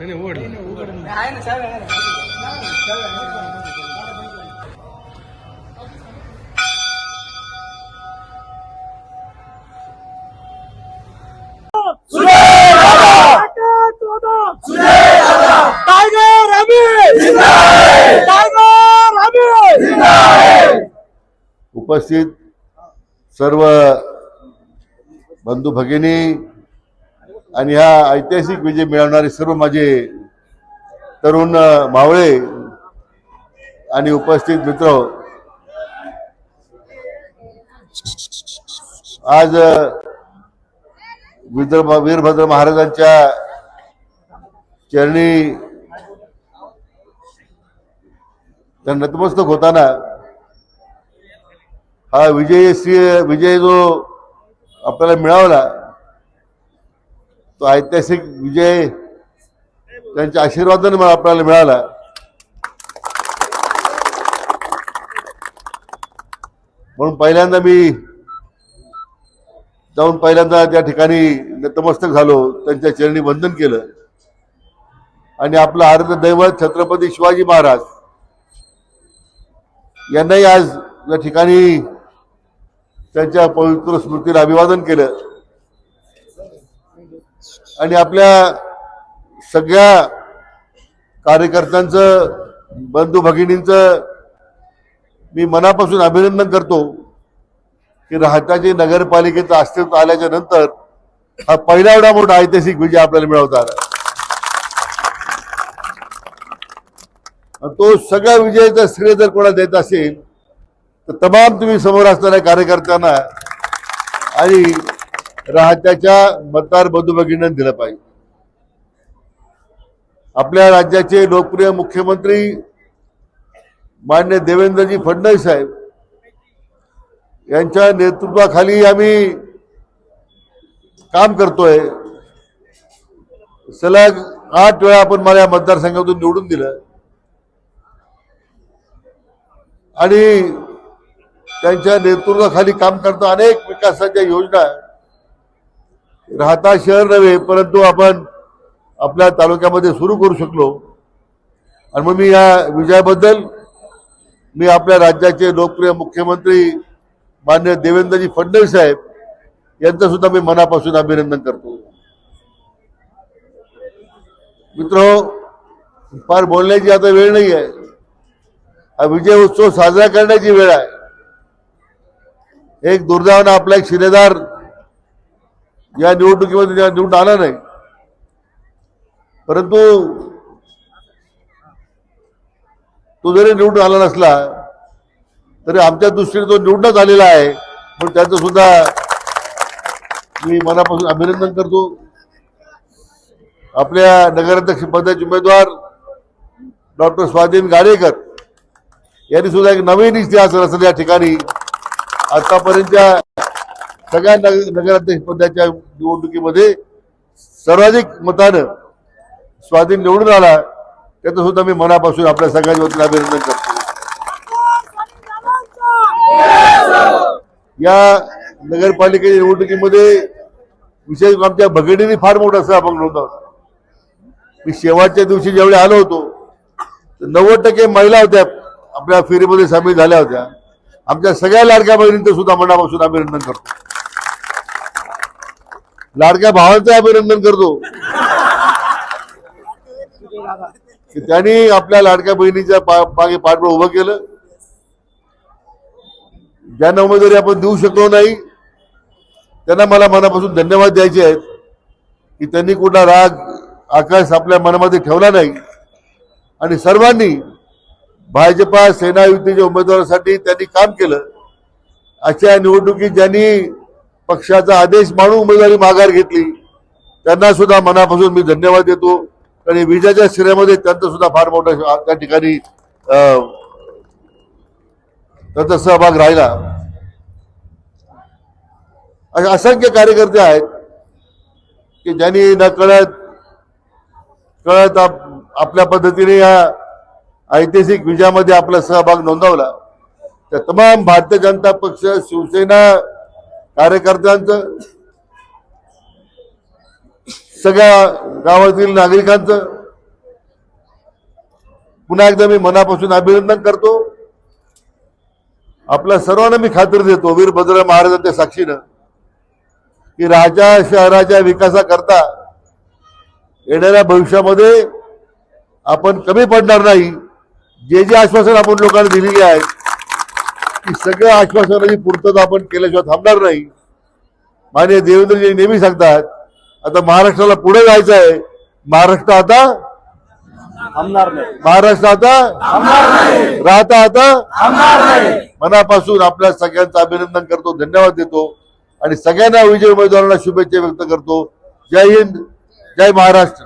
नाही उघड आहे ना चावी आहे ना उपस्थित सर्व बंधू भगिनी आणि ह्या ऐतिहासिक विजय मिळवणारे सर्व माझे तरुण मावळे आणि उपस्थित मित्र. आज विदर्भ वीरभद्र महाराजांच्या चरणी नतमस्तक होताना हा विजयश्री विजय जो आपल्याला मिळावला तो ऐतिहासिक विजय त्यांच्या आशीर्वादाने मला आपल्याला मिळाला. म्हणून पहिल्यांदा मी जाऊन पहिल्यांदा त्या ठिकाणी नतमस्तक झालो त्यांच्या चरणी वंदन केलं. आणि आपलं आराध्य दैवत छत्रपती शिवाजी महाराज यांनाही आज या ठिकाणी त्यांच्या पवित्र स्मृतीला अभिवादन केलं. आणि आपल्या सगळ्या कार्यकर्त्यांचं बंधू भगिनींचं मी मनापासून अभिनंदन करतो की राहताची नगरपालिकेचं अस्तित्व आल्याच्यानंतर हा पहिला एवढा मोठा ऐतिहासिक विजय आपल्याला मिळवता आला. तो सगळ्या विजयाचा श्रेय जर कोणा देत असेल तर तमाम तुम्ही समोर असणाऱ्या कार्यकर्त्यांना आणि राहत्याच्या मतदार बंधू भगिनींना दिलं पाहिजे. आपल्या राज्याचे लोकप्रिय मुख्यमंत्री मान्य देवेंद्रजी फडणवीस साहेब यांच्या नेतृत्वाखाली आम्ही काम करतोय. सलग आठ वेळा आपण मला या मतदारसंघातून निवडून दिलं. आणि त्यांच्या नेतृत्वाखाली काम करता अनेक विकासाच्या योजना राहता शहर नव्हे परंतु आपण आपल्या तालुक्यामध्ये सुरू करू शकलो. आणि मग मी या विजयाबद्दल मी आपल्या राज्याचे लोकप्रिय मुख्यमंत्री मान्य देवेंद्रजी फडणवीस साहेब यांचं सुद्धा मी मनापासून अभिनंदन करतो. मित्र फार बोलण्याची आता वेळ नाही आहे हा विजय उत्सव साजरा करण्याची वेळ आहे. एक दुर्दैवानं आपला एक शिलेदार या निवडणुकीमध्ये त्या निवडून आला नाही. परंतु तो जरी निवडून आला नसला तरी आमच्या दृष्टीने तो निवडण्यात आलेला आहे. पण त्याचं सुद्धा मी मनापासून अभिनंदन करतो. आपल्या नगराध्यक्ष पदाचे उमेदवार डॉक्टर स्वाधीन गाडेकर यांनी सुद्धा एक नवीन इतिहास रचला या ठिकाणी आतापर्यंतच्या सगळ्या नग नगराध्यक्ष पदाच्या निवडणुकीमध्ये सर्वाधिक मतानं स्वाधीन निवडून आला त्याचं सुद्धा मी मनापासून आपल्या सगळ्यांच्या वतीला अभिनंदन करतो. या नगरपालिकेच्या निवडणुकीमध्ये विशेष आमच्या भगडीने फार मोठा सहभाग नव्हता मी शेवटच्या दिवशी ज्यावेळी आलो होतो तर नव्वद टक्के महिला होत्या आपल्या फेरीमध्ये सामील झाल्या होत्या. आमच्या सगळ्या लाडक्या बहिणींचं सुद्धा मनापासून अभिनंदन करतो. लाडक्या भावांचं अभिनंदन करतो. की त्यांनी आपल्या लाडक्या बहिणीच्या पा- मागे पाठबळ उभं केलं. ज्यांना उमेदवारी आपण देऊ शकलो नाही त्यांना मला मनापासून धन्यवाद द्यायचे आहेत. की त्यांनी कुठला राग आकाश आपल्या मनामध्ये ठेवला नाही. आणि सर्वांनी भाजपा सेना युतीच्या उमेदवारासाठी त्यांनी काम केलं. अशा निवडणुकीत ज्यांनी पक्षाचा आदेश मानून उमेदवारी माघार घेतली त्यांना सुद्धा मनापासून मी धन्यवाद देतो. आणि विजयाच्या श्रेयामध्ये त्यांचा सुद्धा फार मोठा त्या ठिकाणी त्यांचा सहभाग राहिला. असे असंख्य कार्यकर्ते आहेत की ज्यांनी न कळत कळत आपल्या पद्धतीने या ऐतिहासिक विजयामध्ये आपला सहभाग नोंदवला. त्या तमाम भारतीय जनता पक्ष शिवसेना कार्यकर्त्यांचं सगळ्या गावातील नागरिकांचं पुन्हा एकदा मी मनापासून अभिनंदन करतो. आपल्या सर्वांना मी खात्री देतो वीरभद्र महाराजांच्या साक्षीनं की राजा शहराच्या विकासाकरता येणाऱ्या भविष्यामध्ये आपण कमी पडणार नाही. जे जे आश्वासन आपण लोकांना दिलेली आहेत ती सगळ्या आश्वासनाची पूर्तता आपण केल्याशिवाय थांबणार नाही. माननीय देवेंद्रजी नेहमी सांगतात आता महाराष्ट्राला पुढे जायचं आहे महाराष्ट्र आता महाराष्ट्र आता राहता आता मनापासून आपल्या सगळ्यांचं अभिनंदन करतो धन्यवाद देतो आणि सगळ्यांना विजय उमेदवारांना शुभेच्छा व्यक्त करतो. जय हिंद जय महाराष्ट्र.